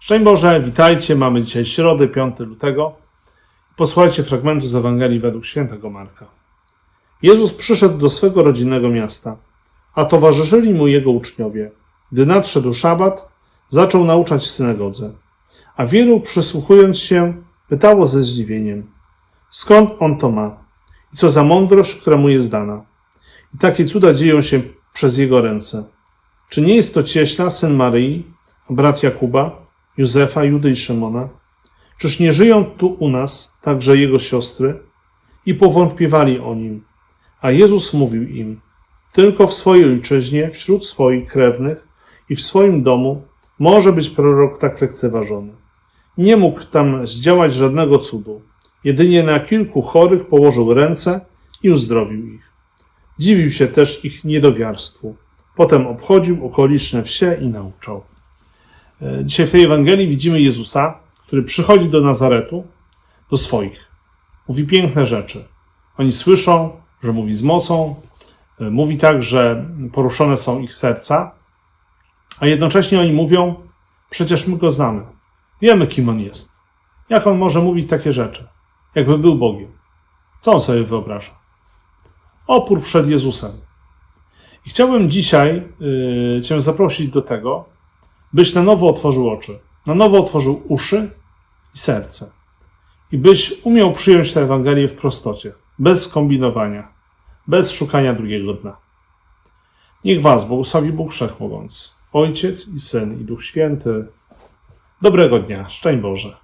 Szczęść Boże, witajcie. Mamy dzisiaj środę, 5 lutego. Posłuchajcie fragmentu z Ewangelii według świętego Marka. Jezus przyszedł do swego rodzinnego miasta, a towarzyszyli mu jego uczniowie. Gdy nadszedł szabat, zaczął nauczać w synagodze. A wielu przysłuchując się, pytało ze zdziwieniem: Skąd on to ma? I co za mądrość, która mu jest dana? I takie cuda dzieją się przez jego ręce. Czy nie jest to cieśla, syn Maryi, brat Jakuba, Józefa, Judy i Szymona? Czyż nie żyją tu u nas także jego siostry? I powątpiewali o nim. A Jezus mówił im: Tylko w swojej ojczyźnie, wśród swoich krewnych i w swoim domu może być prorok tak lekceważony. Nie mógł tam zdziałać żadnego cudu. Jedynie na kilku chorych położył ręce i uzdrowił ich. Dziwił się też ich niedowiarstwu. Potem obchodził okoliczne wsie i nauczał. E, Dzisiaj w tej Ewangelii widzimy Jezusa, który przychodzi do Nazaretu, do swoich. Mówi piękne rzeczy. Oni słyszą, że mówi z mocą, e, mówi tak, że poruszone są ich serca, a jednocześnie oni mówią: Przecież my go znamy. Wiemy, kim on jest. Jak on może mówić takie rzeczy? Jakby był Bogiem. Co on sobie wyobraża? Opór przed Jezusem. I chciałbym dzisiaj yy, Cię zaprosić do tego, byś na nowo otworzył oczy, na nowo otworzył uszy i serce. I byś umiał przyjąć tę Ewangelię w prostocie, bez kombinowania, bez szukania drugiego dna. Niech Was błogosławi Bóg Wszechmogący, Ojciec i Syn i Duch Święty. Dobrego dnia, szczęść Boże.